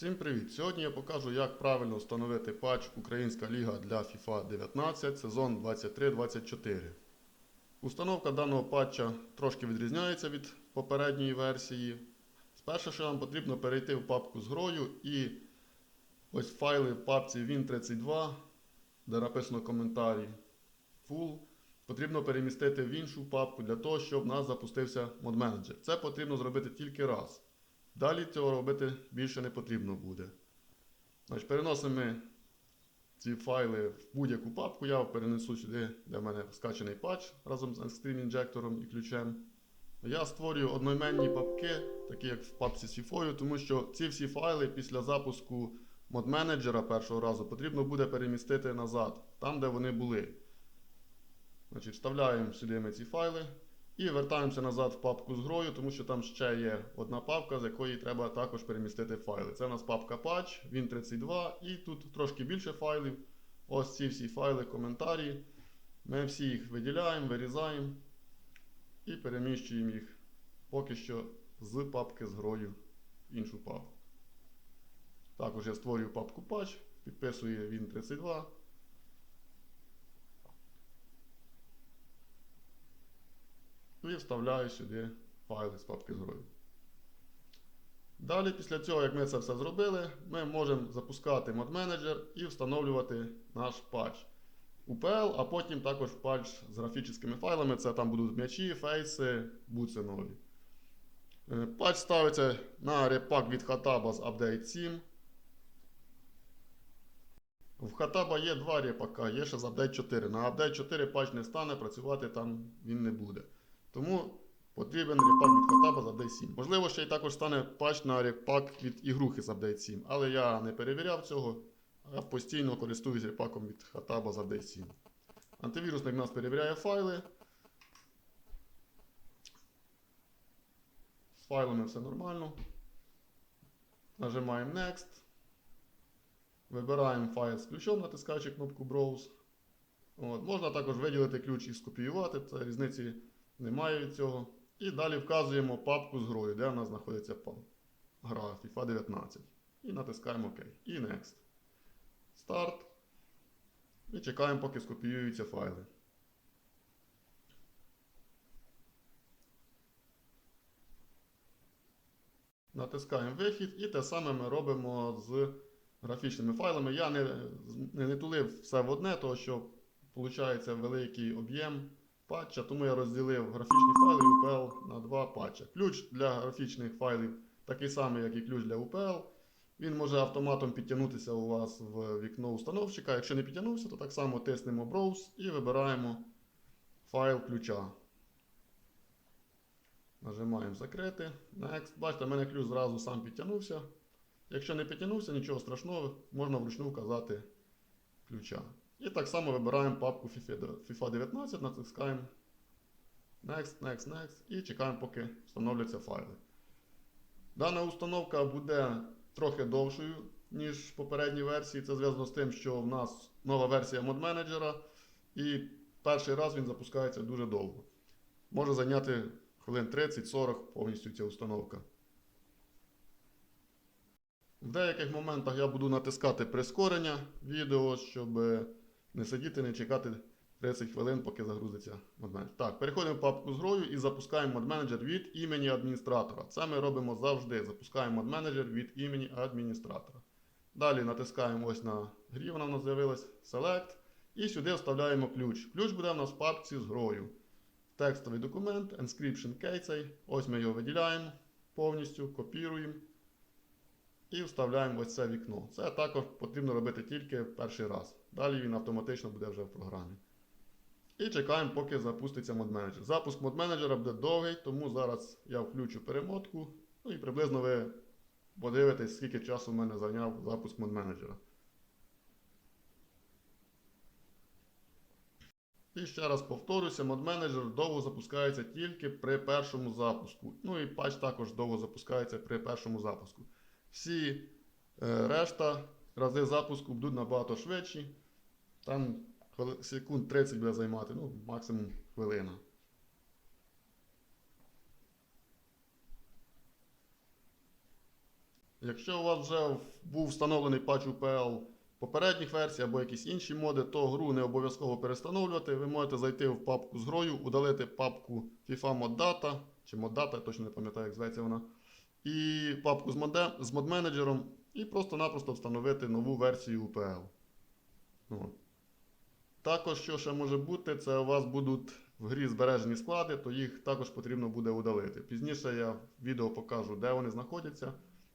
Всім привіт! Сьогодні я покажу, як правильно встановити патч Українська ліга для FIFA 19 сезон 23-24. Установка даного патча трошки відрізняється від попередньої версії. Спершу, що вам потрібно перейти в папку з грою і ось файли в папці Win32, де написано коментарі Full. Потрібно перемістити в іншу папку для того, щоб в нас запустився мод менеджер. Це потрібно зробити тільки раз. Далі цього робити більше не потрібно буде. Значить, переносимо ми ці файли в будь-яку папку. Я перенесу сюди, де в мене скачаний патч разом з Extreme інжектором і ключем. Я створюю одноіменні папки, такі як в папці з FIFA, тому що ці всі файли після запуску мод менеджера першого разу потрібно буде перемістити назад, там де вони були. Значить, Вставляємо сюди ми ці файли. І вертаємося назад в папку з грою, тому що там ще є одна папка, з якої треба також перемістити файли. Це у нас папка Patch, Win32, і тут трошки більше файлів. Ось ці всі файли, коментарі. Ми всі їх виділяємо, вирізаємо і переміщуємо їх поки що з папки з грою в іншу папку. Також я створюю папку Patch, підписую Win32. І вставляю сюди файли з папки з. Далі, після цього, як ми це все зробили, ми можемо запускати мод менеджер і встановлювати наш патч UPL, а потім також патч з графічними файлами. Це там будуть м'ячі, фейси, буци нові. Е, Патч ставиться на репак від Hataba з Update 7. В Hataba є два репака, є ще з Update 4. На Update 4 патч не стане, працювати там він не буде. Тому потрібен репак від Hotaba з Update 7. Можливо, ще й також стане патч на репак від ігрухи з Update 7. Але я не перевіряв цього, а постійно користуюсь репаком від Hotaba з Update 7. Антивірусник у нас перевіряє файли. З файлами все нормально. Нажимаємо Next. Вибираємо файл з ключом, натискаючи кнопку Browse. От. Можна також виділити ключ і скопіювати. Це різниці немає від цього. І далі вказуємо папку з грою, де в нас знаходиться гра FIFA 19. І натискаємо ОК. І Next. Старт. І чекаємо, поки скопіюються файли. Натискаємо вихід і те саме ми робимо з графічними файлами. Я не, не, не тулив все в одне, тому що виходить великий об'єм патча, тому я розділив графічні файли UPL на два патча. Ключ для графічних файлів такий самий, як і ключ для UPL. Він може автоматом підтягнутися у вас в вікно установщика. Якщо не підтягнувся, то так само тиснемо Browse і вибираємо файл ключа. Нажимаємо закрити. Next. Бачите, в мене ключ зразу сам підтягнувся. Якщо не підтягнувся, нічого страшного, можна вручну вказати ключа. І так само вибираємо папку FIFA 19, натискаємо Next, Next, Next і чекаємо, поки встановляться файли. Дана установка буде трохи довшою, ніж в попередній версії. Це зв'язано з тим, що в нас нова версія мод менеджера, і перший раз він запускається дуже довго. Може зайняти хвилин 30-40 повністю ця установка. В деяких моментах я буду натискати прискорення відео, щоб не сидіти, не чекати 30 хвилин, поки загрузиться модменеджер. Так, переходимо в папку з грою і запускаємо модменеджер від імені адміністратора. Це ми робимо завжди. Запускаємо модменеджер від імені адміністратора. Далі натискаємо ось на грі, вона в нас з'явилась Select. І сюди вставляємо ключ. Ключ буде в нас в папці з грою. Текстовий документ, Inscription Key. Ось ми його виділяємо повністю, копіруємо. І вставляємо ось це вікно. Це також потрібно робити тільки перший раз. Далі він автоматично буде вже в програмі. І чекаємо, поки запуститься менеджер. Запуск менеджера буде довгий, тому зараз я включу перемотку. Ну і приблизно ви подивитесь, скільки часу в мене зайняв запуск менеджера. І ще раз повторюся, мод менеджер довго запускається тільки при першому запуску. Ну і патч також довго запускається при першому запуску. Всі е, решта рази запуску будуть набагато швидші. Там секунд 30 буде займати, ну, максимум хвилина. Якщо у вас вже був встановлений патч UPL попередніх версій або якісь інші моди, то гру не обов'язково перестановлювати. Ви можете зайти в папку з грою, удалити папку FIFA Mod Data, чи Mod Data, я точно не пам'ятаю, як зветься вона, і папку з, моде, з модменеджером, і просто-напросто встановити нову версію UPL. От. Також, що ще може бути, це у вас будуть в грі збережені склади, то їх також потрібно буде удалити. Пізніше я в відео покажу, де вони знаходяться,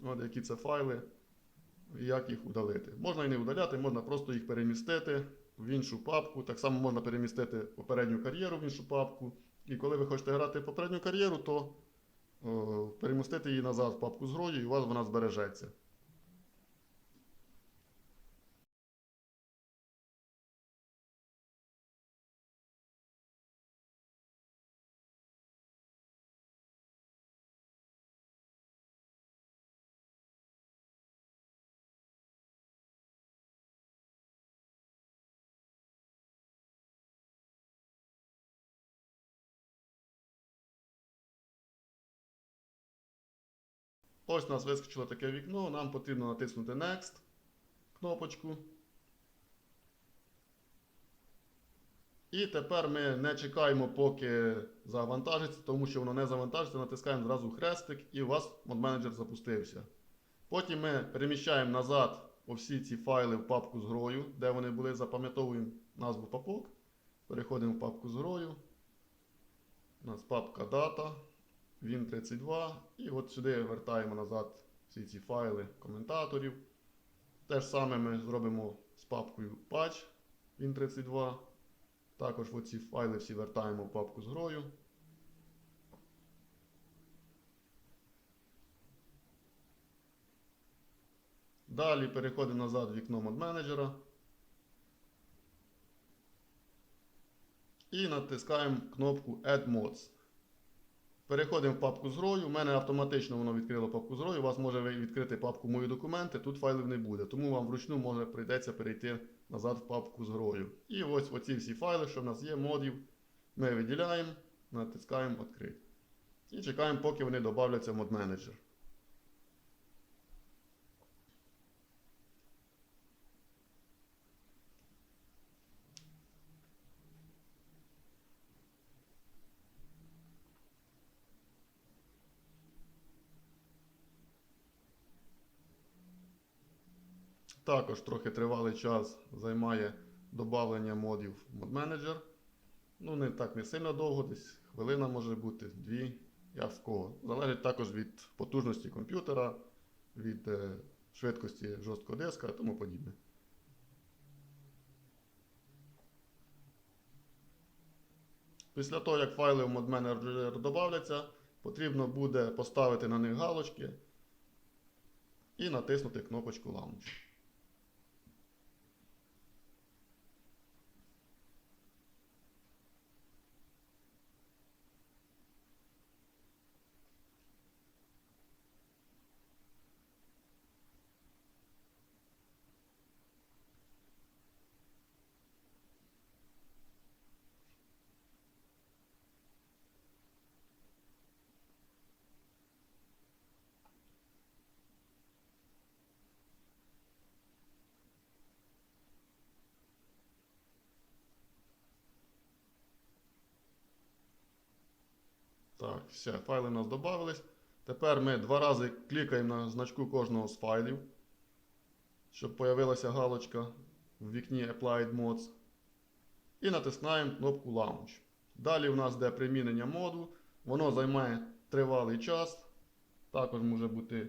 от, які це файли, і як їх удалити. Можна і не удаляти, можна просто їх перемістити в іншу папку. Так само можна перемістити попередню кар'єру в іншу папку. І коли ви хочете грати попередню кар'єру, то о, перемістити її назад в папку з грою, і у вас вона збережеться. Ось у нас вискочило таке вікно, нам потрібно натиснути Next кнопочку. І тепер ми не чекаємо, поки завантажиться, тому що воно не завантажиться, натискаємо зразу хрестик і у вас модменеджер запустився. Потім ми переміщаємо назад всі ці файли в папку з грою, де вони були, запам'ятовуємо назву папок. Переходимо в папку з грою. У нас папка дата. Win32. І от сюди вертаємо назад всі ці файли коментаторів. Те ж саме ми зробимо з папкою patch Win32. Також оці файли всі вертаємо в папку з грою. Далі переходимо назад в вікно мод менеджера. І натискаємо кнопку Add Mods. Переходимо в папку зрою. У мене автоматично воно відкрило папку зрою. У вас може відкрити папку Мої документи, тут файлів не буде. Тому вам вручну може прийдеться перейти назад в папку з. І ось оці всі файли, що в нас є, модів, ми виділяємо, натискаємо Открити. І чекаємо, поки вони додаться в мод менеджер. Також трохи тривалий час займає додавлення модів в мод менеджер. Ну, не так не сильно довго, десь хвилина може бути, дві, як в кого. Залежить також від потужності комп'ютера, від е, швидкості жорсткого диска і тому подібне. Після того, як файли в менеджер додавляться, потрібно буде поставити на них галочки і натиснути кнопочку Launch. Так, все, файли у нас додавались. Тепер ми два рази клікаємо на значку кожного з файлів, щоб появилася галочка в вікні Applied Mods. І натискаємо кнопку Launch. Далі у нас йде примінення моду. Воно займає тривалий час. Також може бути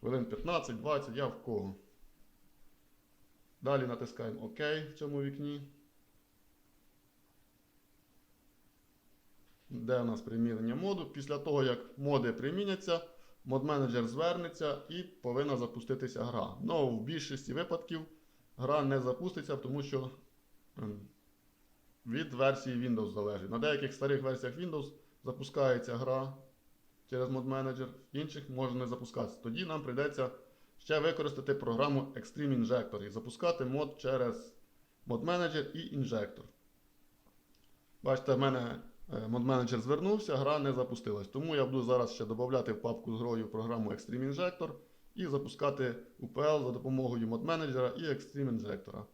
хвилин 15-20, я в кого. Далі натискаємо ОК в цьому вікні. Де у нас примінення моду. Після того, як моди приміняться, мод-менеджер звернеться і повинна запуститися гра. Ну, в більшості випадків гра не запуститься, тому що ем, від версії Windows залежить. На деяких старих версіях Windows запускається гра через мод-менеджер, в інших може не запускатися. Тоді нам прийдеться ще використати програму Extreme Injector і запускати мод через мод-менеджер і інжектор. Бачите, в мене мод-менеджер звернувся, гра не запустилась. Тому я буду зараз ще додати в папку з грою програму Extreme Injector. і запускати UPL за допомогою мод-менеджера і Extreme інжектора.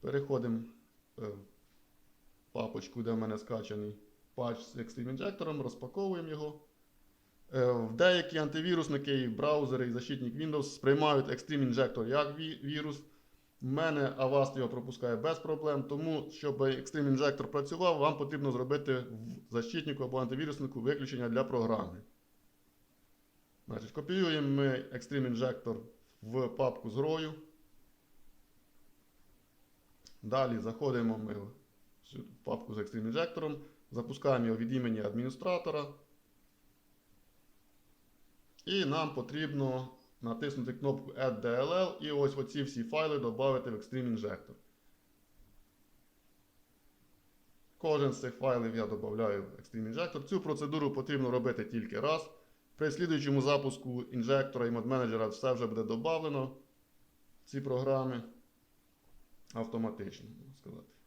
Переходимо е, в папочку, де в мене скачаний патч з Extreme інжектором, розпаковуємо його. Е, В деякі антивірусники, браузери, і защитник Windows сприймають Extreme Injector як вірус. Мене Avast його пропускає без проблем, тому щоб Extreme Injector працював, вам потрібно зробити в защитнику або антивіруснику виключення для програми. Значить, копіюємо ми Extreme Injector в папку з грою. Далі заходимо ми в папку з Extreme Injector, запускаємо його від імені адміністратора. І нам потрібно натиснути кнопку Add DLL і ось оці всі файли додати в Extreme Injector. Кожен з цих файлів я додаю в Extreme Injector. Цю процедуру потрібно робити тільки раз. При слідуючому запуску інжектора і мод-менеджера все вже буде додано ці програми автоматично, можна сказати.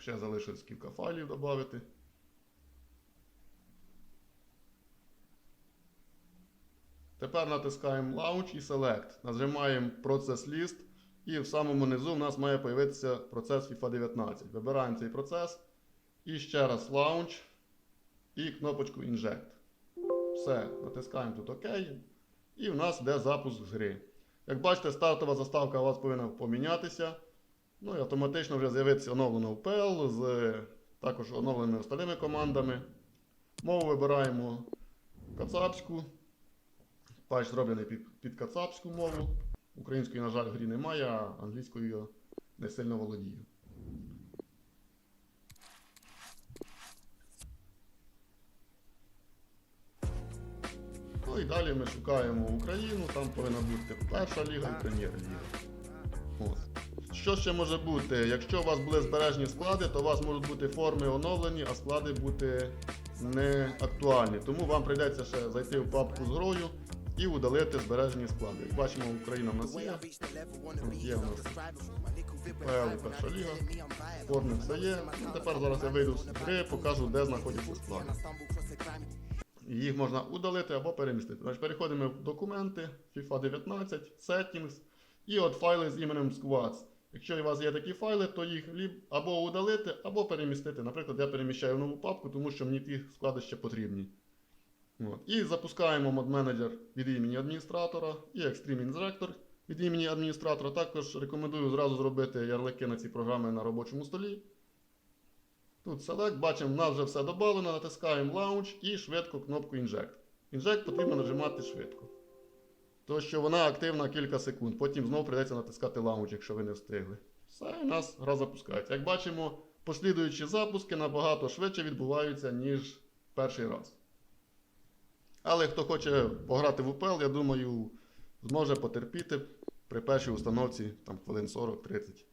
Ще залишилось кілька файлів додати. Тепер натискаємо Launch і Select. Нажимаємо Process List. І в самому низу в нас має з'явитися процес FIFA 19. Вибираємо цей процес. І ще раз Launch. І кнопочку Inject. Все, натискаємо тут ОК. І в нас йде запуск гри. Як бачите, стартова заставка у вас повинна помінятися. Ну і автоматично вже з'явиться оновлено UPL з також оновленими остальними командами. Мову вибираємо кацапську. Патч зроблений під, під кацапську мову. Української, на жаль, грі немає, а англійською не сильно володію. Ну і далі ми шукаємо Україну, там повинна бути перша ліга і прем'єр-ліга. Що ще може бути? Якщо у вас були збережені склади, то у вас можуть бути форми оновлені, а склади бути не актуальні. Тому вам прийдеться ще зайти в папку з грою і удалити збережені склади. Як бачимо, Україна в нас є. Є у нас ПЛ перша ліга. Форми все є. Ну, тепер зараз я вийду з гри, покажу, де знаходяться склади. Їх можна удалити або перемістити. Значить, переходимо в документи, FIFA 19, Settings, і от файли з іменем Squads. Якщо у вас є такі файли, то їх або удалити, або перемістити. Наприклад, я переміщаю в нову папку, тому що мені ті склади ще потрібні. От. І запускаємо мод-менеджер від імені адміністратора і Extreme Injector від імені адміністратора. Також рекомендую зразу зробити ярлики на ці програми на робочому столі. Тут Select, бачимо, в нас вже все додано, натискаємо Launch і швидко кнопку Inject. Inject потрібно нажимати швидко. То що вона активна кілька секунд, потім знову прийдеться натискати Launch, якщо ви не встигли. Все, у нас гра запускається. Як бачимо, послідуючі запуски набагато швидше відбуваються, ніж перший раз. Але хто хоче пограти в UPL, я думаю, зможе потерпіти при першій установці там, хвилин 40-30.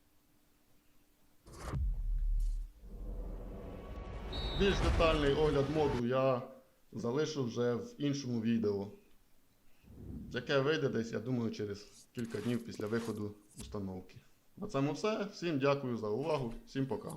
Більш детальний огляд моду я залишу вже в іншому відео, яке вийде десь, я думаю, через кілька днів після виходу установки. На цьому все. Всім дякую за увагу, всім пока.